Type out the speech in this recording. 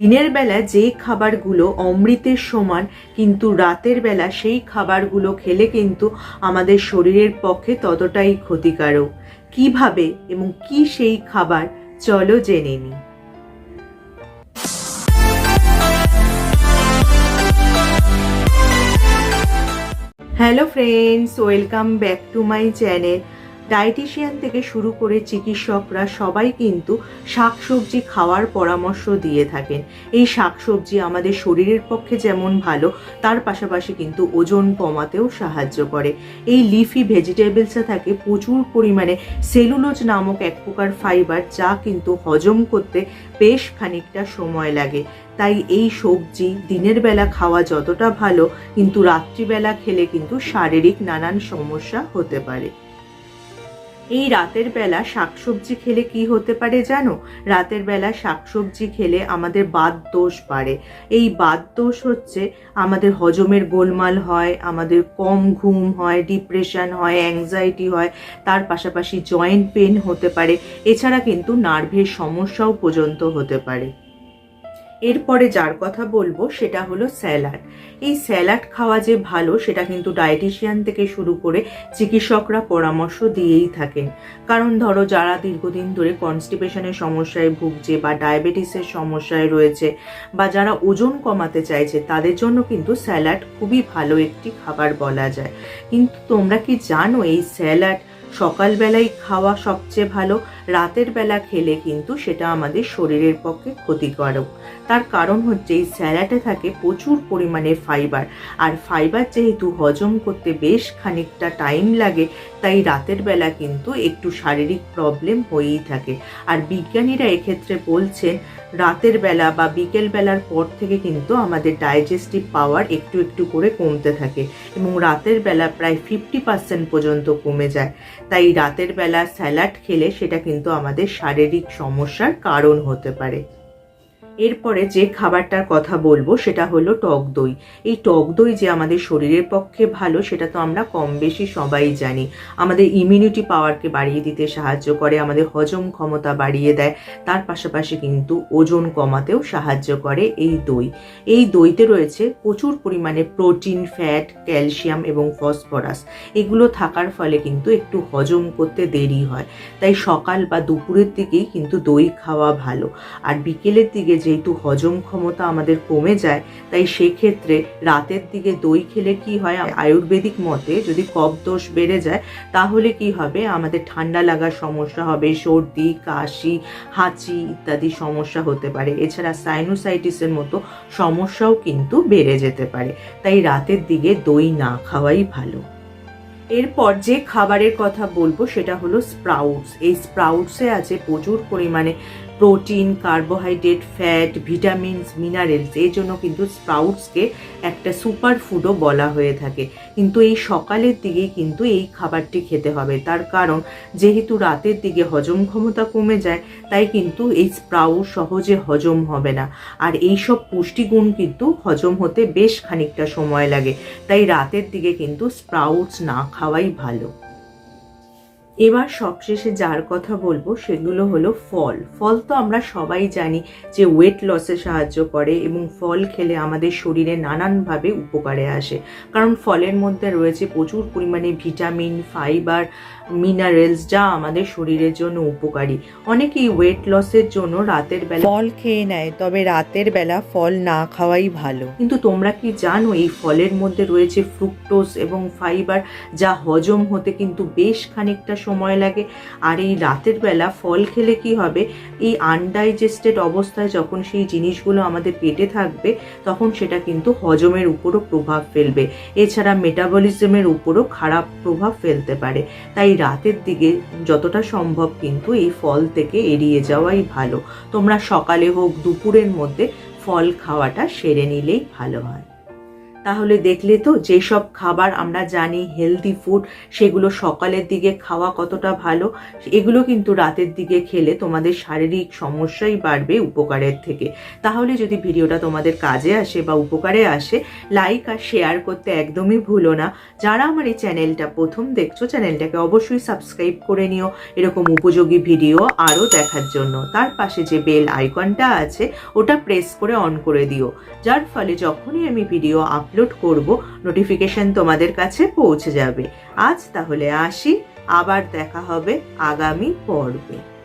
দিনের বেলা যে খাবারগুলো অমৃতের সমান, কিন্তু রাতের বেলা সেই খাবারগুলো খেলে কিন্তু আমাদের শরীরের পক্ষে ততটাই ক্ষতিকারক। কীভাবে এবং কি সেই খাবার? চলো জেনে নিই hello friends, welcome back to my channel. Dietician থেকে শুরু করে চিকিৎসকরা সবাই কিন্তু শাকসবজি খাওয়ার পরামর্শ দিয়ে থাকেন। এই শাকসবজি আমাদের শরীরের পক্ষে যেমন ভালো, তার পাশাপাশি কিন্তু ওজন কমাতেও সাহায্য করে। এই লিফি ভেজিটেবলসে থাকে প্রচুর পরিমাণে সেলুলোজ নামক এক প্রকার ফাইবার, যা কিন্তু হজম করতে বেশ খানিকটা সময় লাগে। তাই এই সবজি দিনের বেলা খাওয়া যতটা ভালো, কিন্তু রাত্রিবেলা খেলে কিন্তু শারীরিক নানান সমস্যা হতে পারে। এই রাতের বেলা শাকসবজি খেলে কি হতে পারে জানো? রাতের বেলা শাকসবজি খেলে আমাদের বাত দোষ বাড়ে। এই বাত দোষ হচ্ছে আমাদের হজমের গোলমাল হয়, আমাদের কম ঘুম হয়, ডিপ্রেশন হয় অ্যাংজাইটি হয়, তার পাশাপাশি জয়েন্ট পেন হতে পারে। এছাড়া কিন্তু নার্ভের সমস্যাও পর্যন্ত হতে পারে। এরপরে যার কথা বলব সেটা হলো স্যালাড। এই স্যালাড খাওয়া যে ভালো, সেটা কিন্তু ডায়েটিশিয়ান থেকে শুরু করে চিকিৎসকরা পরামর্শ দিয়েই থাকেন। কারণ ধরো যারা দীর্ঘদিন ধরে কনস্টিপেশনের সমস্যায় ভুগছে বা ডায়াবেটিসের সমস্যায় রয়েছে বা যারা ওজন কমাতে চাইছে, তাদের জন্য কিন্তু স্যালাড খুবই ভালো একটি খাবার বলা যায়। কিন্তু তোমরা কি জানো এই স্যালাড সকালবেলায় খাওয়া সবচেয়ে ভালো? রাতের বেলা খেলে কিন্তু সেটা আমাদের শরীরের পক্ষে ক্ষতিকারক। তার কারণ হচ্ছে এই স্যালাডে থাকে প্রচুর পরিমাণে ফাইবার। আর ফাইবার যেহেতু হজম করতে বেশ খানিকটা টাইম লাগে, তাই রাতের বেলা কিন্তু একটু শারীরিক প্রবলেম হয়েই থাকে। আর বিজ্ঞানীরা এক্ষেত্রে বলছেন, রাতের বেলা বা বিকেল বেলার পর থেকে কিন্তু আমাদের ডাইজেস্টিভ পাওয়ার একটু একটু করে কমতে থাকে এবং রাতের বেলা প্রায় ফিফটি পার্সেন্ট পর্যন্ত কমে যায়। তাই রাতের বেলা স্যালাড খেলে সেটা কিন্তু আমাদের শারীরিক সমস্যার কারণ হতে পারে। এরপরে যে খাবারটার কথা বলব, সেটা হলো টক দই। এই টক দই যে আমাদের শরীরের পক্ষে ভালো, সেটা তো আমরা কম বেশি সবাই জানি। আমাদের ইমিউনিটি পাওয়ারকে বাড়িয়ে দিতে সাহায্য করে, আমাদের হজম ক্ষমতা বাড়িয়ে দেয়। তার পাশাপাশি কিন্তু ওজন কমাতেও সাহায্য করে এই দই। এই দইতে রয়েছে প্রচুর পরিমাণে প্রোটিন ফ্যাট ক্যালসিয়াম এবং ফসফরাস এগুলো থাকার ফলে কিন্তু একটু হজম করতে দেরি হয়। তাই সকাল বা দুপুরের দিকেই কিন্তু দই খাওয়া ভালো। আর বিকেলের দিকে যেহেতু হজম ক্ষমতা আমাদের কমে যায়, তাই সেক্ষেত্রে রাতের দিকে দই খেলে কি হয়? আয়ুর্বেদিক মতে যদি কফ দোষ বেড়ে যায়, তাহলে কি হবে? আমাদের ঠান্ডা লাগার সমস্যা হবে, সর্দি, কাশি, হাঁচি ইত্যাদি সমস্যা হতে পারে। এছাড়া সাইনোসাইটিসের মতো সমস্যাও কিন্তু বেড়ে যেতে পারে। তাই রাতের দিকে দই না খাওয়াই ভালো। এরপর যে খাবারের কথা বলব, সেটা হলো স্প্রাউটস। এই স্প্রাউটসে আছে প্রচুর পরিমাণে protein, carbohydrate, fat, vitamins, minerals এই জন্য কিন্তু স্প্রাউটসকে একটা সুপার ফুডও বলা হয়ে থাকে। কিন্তু এই সকালের দিকে কিন্তু এই খাবারটি খেতে হবে। তার কারণ, যেহেতু রাতের দিকে হজম ক্ষমতা কমে যায়, তাই কিন্তু এই স্প্রাউট সহজে হজম হবে না। আর এই সব পুষ্টিগুণ কিন্তু হজম হতে বেশ খানিকটা সময় লাগে। তাই রাতের দিকে কিন্তু স্প্রাউটস না খাওয়াই ভালো। এবার সবশেষে যার কথা বলব সেগুলো হলো ফল। ফল তো আমরা সবাই জানি যে ওয়েট লসে সাহায্য করে এবং ফল খেলে আমাদের শরীরে নানানভাবে উপকারে আসে। কারণ ফলের মধ্যে রয়েছে প্রচুর পরিমাণে ভিটামিন ফাইবার মিনারেলস যা আমাদের শরীরের জন্য উপকারী। অনেকেই ওয়েট লসের জন্য রাতের বেলা ফল খেয়ে নেয় তবে রাতের বেলা ফল না খাওয়াই ভালো। কিন্তু তোমরা কি জানো এই ফলের মধ্যে রয়েছে ফ্রুক্টোজ এবং ফাইবার যা হজম হতে কিন্তু বেশ খানিকটা সময় লাগে। আর এই রাতের বেলা ফল খেলে কি হবে এই আনডাইজেস্টেড অবস্থায় যখন সেই জিনিসগুলো আমাদের পেটে থাকবে তখন সেটা কিন্তু হজমের উপরও প্রভাব ফেলবে। এছাড়া মেটাবলিজমের উপরও খারাপ প্রভাব ফেলতে পারে। তাই রাতের দিকে যতটা সম্ভব কিন্তু এই ফল থেকে এড়িয়ে যাওয়াই ভালো। তোমরা সকালে হোক দুপুরের মধ্যে ফল খাওয়াটা সেরে নিলেই ভালো হয়। তাহলে দেখলে তো যেসব খাবার আমরা জানি হেলদি ফুড সেগুলো সকালের দিকে খাওয়া কতটা ভালো, এগুলো কিন্তু রাতের দিকে খেলে তোমাদের শারীরিক সমস্যাই বাড়বে উপকারের থেকে। তাহলে যদি ভিডিওটা তোমাদের কাজে আসে বা উপকারে আসে লাইক আর শেয়ার করতে একদমই ভুলো না। যারা আমার এই চ্যানেলটা প্রথম দেখছ, চ্যানেলটাকে অবশ্যই সাবস্ক্রাইব করে নিও এরকম উপযোগী ভিডিও আরও দেখার জন্য। তার পাশে যে বেল আইকনটা আছে, ওটা প্রেস করে অন করে দিও। যার ফলে যখনই আমি ভিডিও আপলোড করব নোটিফিকেশন তোমাদের কাছে পৌঁছে যাবে। আজ তাহলে আসি, আবার দেখা হবে আগামী পর্বে।